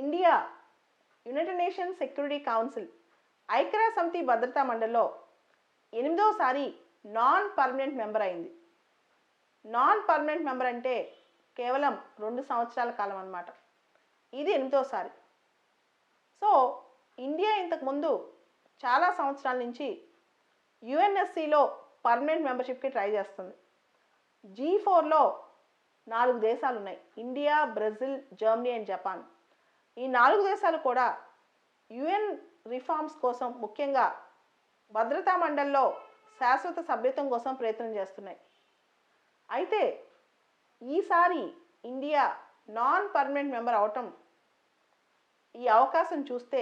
India United Nations Security Council ఐక్యరాజ్య సమితి భద్రతా మండలిలో ఎనిమిదోసారి నాన్ పర్మనెంట్ మెంబర్ అయింది. నాన్ పర్మనెంట్ మెంబర్ అంటే కేవలం రెండు సంవత్సరాల కాలం అన్నమాట. ఇది ఎనిమిదోసారి సో ఇండియా ఇంతకుముందు చాలా సంవత్సరాల నుంచి యుఎన్ఎస్సిలో పర్మనెంట్ మెంబర్షిప్కి ట్రై చేస్తుంది. జీ ఫోర్లో నాలుగు దేశాలు ఉన్నాయి India Brazil Germany and Japan. ఈ నాలుగు దేశాలు కూడా యుఎన్ రిఫార్మ్స్ కోసం ముఖ్యంగా భద్రతా మండలిలో శాశ్వత సభ్యత్వం కోసం ప్రయత్నం చేస్తున్నాయి. అయితే ఈసారి ఇండియా నాన్ పర్మనెంట్ మెంబర్ అవటం ఈ అవకాశం చూస్తే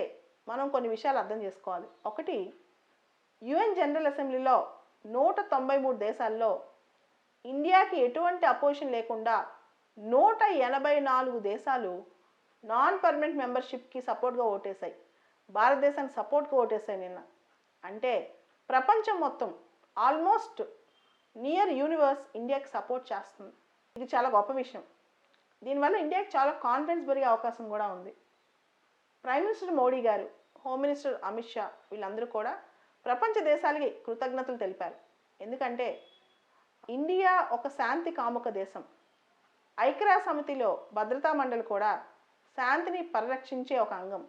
మనం కొన్ని విషయాలు అర్థం చేసుకోవాలి. ఒకటి యుఎన్ జనరల్ అసెంబ్లీలో నూట తొంభై మూడు దేశాల్లో ఇండియాకి ఎటువంటి అపోజిషన్ లేకుండా నూట ఎనభై నాలుగు దేశాలు నాన్ పర్మనెంట్ మెంబర్షిప్కి సపోర్ట్గా ఓటేశాయి. భారతదేశానికి సపోర్ట్గా ఓటేశాయి నిన్న. అంటే ప్రపంచం మొత్తం ఆల్మోస్ట్ నియర్ యూనివర్స్ ఇండియాకి సపోర్ట్ చేస్తుంది. ఇది చాలా గొప్ప విషయం. దీనివల్ల ఇండియాకి చాలా కాన్ఫిడెన్స్ పెరిగే అవకాశం కూడా ఉంది. ప్రైమ్ మినిస్టర్ మోడీ గారు హోమ్ మినిస్టర్ అమిత్ షా వీళ్ళందరూ కూడా ప్రపంచ దేశాలకి కృతజ్ఞతలు తెలిపారు. ఎందుకంటే ఇండియా ఒక శాంతి కాముక దేశం. ఐక్యరాజ్య సమితిలో భద్రతా మండలి కూడా శాంతిని పరిరక్షించే ఒక అంగం.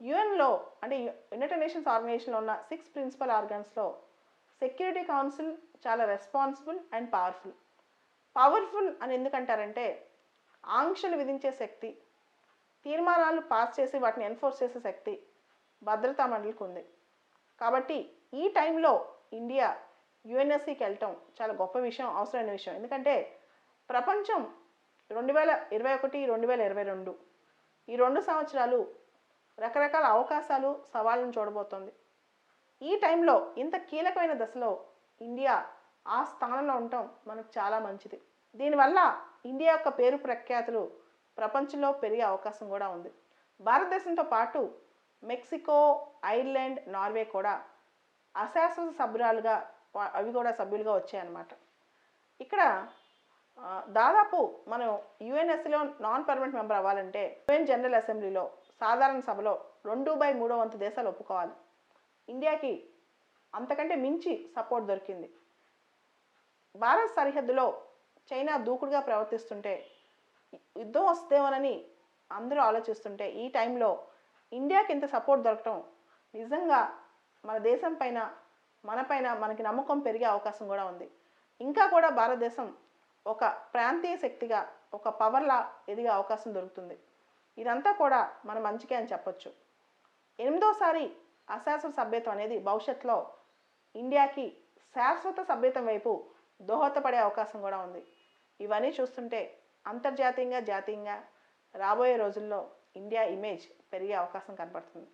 యుఎన్లో అంటే యునైటెడ్ నేషన్స్ ఆర్గనైజేషన్లో ఉన్న సిక్స్ ప్రిన్సిపల్ ఆర్గన్స్లో సెక్యూరిటీ కౌన్సిల్ చాలా రెస్పాన్సిబుల్ అండ్ పవర్ఫుల్. పవర్ఫుల్ అని ఎందుకంటారంటే ఆంక్షలు విధించే శక్తి తీర్మానాలు పాస్ చేసి వాటిని ఎన్ఫోర్స్ చేసే శక్తి భద్రతా మండలికి ఉంది. కాబట్టి ఈ టైంలో ఇండియా యుఎన్ఎస్సికి వెళ్ళటం చాలా గొప్ప విషయం అవసరమైన విషయం. ఎందుకంటే ప్రపంచం రెండు వేల ఇరవై ఒకటి రెండు వేల ఇరవై రెండు ఈ రెండు సంవత్సరాలు రకరకాల అవకాశాలు సవాళ్ళను చూడబోతోంది. ఈ టైంలో ఇంత కీలకమైన దశలో ఇండియా ఆ స్థానంలో ఉండటం మనకు చాలా మంచిది. దీనివల్ల ఇండియా యొక్క పేరు ప్రఖ్యాతులు ప్రపంచంలో పెరిగే అవకాశం కూడా ఉంది. భారతదేశంతో పాటు మెక్సికో ఐర్లాండ్ నార్వే కూడా అశాశ్వత సభ్యురాలుగా అవి కూడా సభ్యులుగా వచ్చాయన్నమాట. ఇక్కడ దాదాపు మనం యుఎన్ఎస్సీలో నాన్ పర్మనెంట్ మెంబర్ అవ్వాలంటే యుఎన్ జనరల్ అసెంబ్లీలో సాధారణ సభలో రెండు బై మూడో వంతు దేశాలు ఒప్పుకోవాలి. ఇండియాకి అంతకంటే మించి సపోర్ట్ దొరికింది. భారత్ సరిహద్దులో చైనా దూకుడుగా ప్రవర్తిస్తుంటే యుద్ధం వస్తేమోనని అందరూ ఆలోచిస్తుంటే ఈ టైంలో ఇండియాకి ఇంత సపోర్ట్ దొరకటం నిజంగా మన దేశం పైన మన పైన మనకి నమ్మకం పెరిగే అవకాశం కూడా ఉంది. ఇంకా కూడా భారతదేశం ఒక ప్రాంతీయ శక్తిగా ఒక పవర్లా ఎదిగే అవకాశం దొరుకుతుంది. ఇదంతా కూడా మన మంచికే అని చెప్పొచ్చు. ఎనిమిదోసారి అశాశ్వత సభ్యత్వం అనేది భవిష్యత్తులో ఇండియాకి శాశ్వత సభ్యత్వం వైపు దోహదపడే అవకాశం కూడా ఉంది. ఇవన్నీ చూస్తుంటే అంతర్జాతీయంగా జాతీయంగా రాబోయే రోజుల్లో ఇండియా ఇమేజ్ పెరిగే అవకాశం కనపడుతుంది.